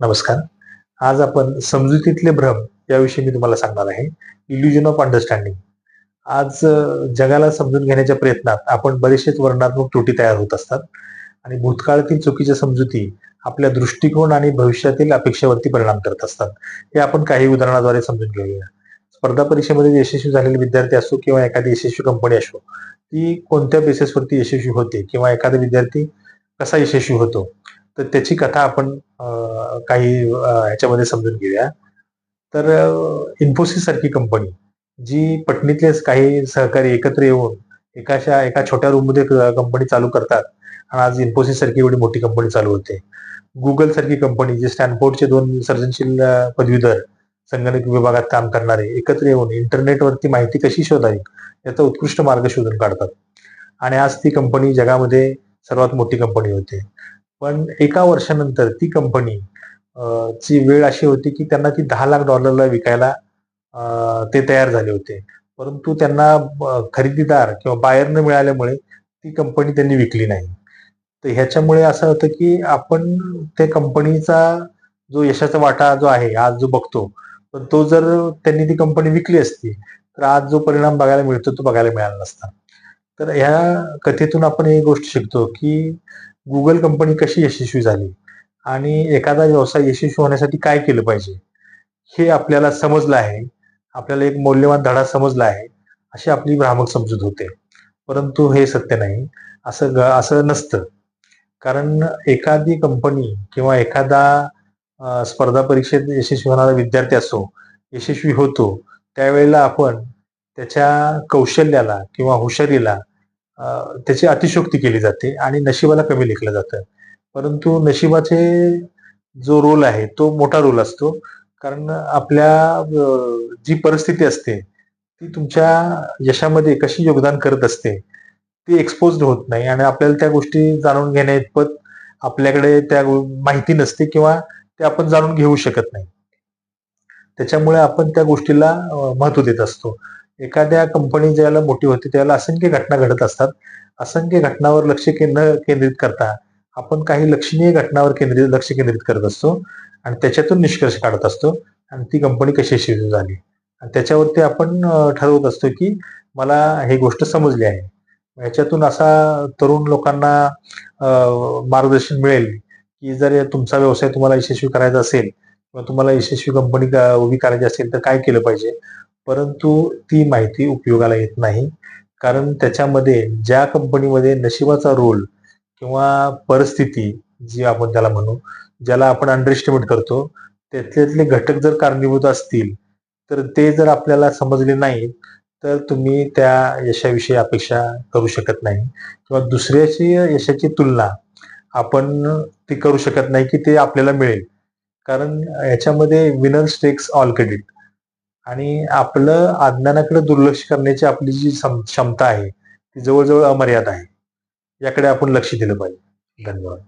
नमस्कार. आज आपण समजुतीतले भ्रम याविषयी मी तुम्हाला सांगणार आहे. इल्युजन ऑफ अंडरस्टँडिंग आज जगाला समजून घेण्याच्या प्रयत्नात आपण बरेचसेच वर्णनात्मक त्रुटी तयार होत असतात. आणि भूतकाळातील चुकीच्या समजुती आपल्या दृष्टिकोन आणि भविष्यातील अपेक्षेवरती परिणाम करत असतात. हे आपण काही उदाहरणाद्वारे समजून घेऊया. स्पर्धा परीक्षेमध्ये यशस्वी झालेले विद्यार्थी असो किंवा एखादी यशस्वी कंपनी असो ती कोणत्या बेसिसवरती यशस्वी होते किंवा एखादा विद्यार्थी कसा यशस्वी होतो? तर त्याची कथा आपण काही ह्याच्यामध्ये समजून घेऊया. तर इन्फोसिस सारखी कंपनी जी पटणीतले काही सहकारी एकत्र येऊन एकाशा एका छोट्या रूममध्ये कंपनी चालू करतात. आणि आज इन्फोसिस सारखी एवढी मोठी कंपनी चालू होते. गुगल सारखी कंपनी जे स्टॅनफोर्डचे दोन सर्जनशील पदवीधर संगणक विभागात काम करणारे एकत्र येऊन इंटरनेटवरती माहिती कशी शोधावी याचा उत्कृष्ट मार्ग शोधून काढतात. आणि आज ती कंपनी जगामध्ये सर्वात मोठी कंपनी होते. पण एका वर्षानंतर ती कंपनी ची वेळ अशी होती की त्यांना ती दहा लाख डॉलरला विकायला ते तयार झाले होते. परंतु त्यांना खरेदीदार किंवा बाहेर न मिळाल्यामुळे ती कंपनी त्यांनी विकली नाही. तर ह्याच्यामुळे असं होतं की आपण त्या कंपनीचा जो यशाचा वाटा जो आहे आज जो बघतो पण तो जर त्यांनी ती कंपनी विकली असती तर आज जो परिणाम बघायला मिळतो तो बघायला मिळाला नसता. तर ह्या कथेतून आपण एक गोष्ट शिकतो की गुगल कंपनी कशी यशस्वी झाली आणि एखादा व्यवसाय यशस्वी होण्यासाठी काय केलं पाहिजे हे आपल्याला समजलं आहे. आपल्याला एक मौल्यवान धडा समजला आहे. अशी आपली भ्रामक समजूत होते. परंतु हे सत्य नाही. असं ग- असं नसतं. कारण एखादी कंपनी किंवा एखादा स्पर्धा परीक्षेत यशस्वी होणारा विद्यार्थी असो यशस्वी होतो त्यावेळेला आपण त्याच्या कौशल्याला किंवा हुशारीला त्याची अतिशोक्ती केली जाते आणि नशिबाला कमी लेखलं जातं. परंतु नशिबाचे जो रोल आहे तो मोठा रोल असतो. कारण आपल्या जी परिस्थिती असते ती तुमच्या यशामध्ये कशी योगदान करत असते ती एक्सपोज होत नाही आणि आपल्याला त्या गोष्टी जाणून घेण्या इतपत आपल्याकडे त्या माहिती नसते किंवा ते आपण जाणून घेऊ शकत नाही. त्याच्यामुळे आपण त्या गोष्टीला महत्त्व देत असतो. एखाद्या कंपनी ज्याला मोठी होते त्याला असंख्य घटना घडत असतात. असंख्य घटनावर लक्ष केंद्र केंद्रित करता आपण काही लक्षणीय घटनावर केंद्रित लक्ष केंद्रित करत असतो आणि त्याच्यातून निष्कर्ष काढत असतो आणि ती कंपनी कशी यशस्वी झाली आणि त्याच्यावरती आपण ठरवत असतो की मला हे गोष्ट समजली आहे. याच्यातून असा तरुण लोकांना मार्गदर्शन मिळेल की जर तुमचा व्यवसाय तुम्हाला यशस्वी करायचा असेल किंवा तुम्हाला यशस्वी कंपनी उभी करायची असेल तर काय केलं पाहिजे? परंतु ती माहिती उपयोगाला येत नाही. कारण त्याच्यामध्ये ज्या कंपनीमध्ये नशिबाचा रोल किंवा परिस्थिती जी आपण त्याला म्हणू ज्याला आपण अंडरएस्टिमेट करतो त्यातले घटक जर कारणीभूत असतील तर ते जर आपल्याला समजले नाही तर तुम्ही त्या यशाविषयी अपेक्षा करू शकत नाही. किंवा दुसऱ्याची यशाची तुलना आपण ती करू शकत नाही की ते आपल्याला मिळेल. कारण याच्यामध्ये विनर स्टेक्स ऑल क्रेडिट आणि आपलं अज्ञानाकडे दुर्लक्ष करण्याची आपली जी सम- क्षमता आहे ती जवळजवळ अमर्याद आहे. याकडे आपण लक्ष दिलं पाहिजे. धन्यवाद.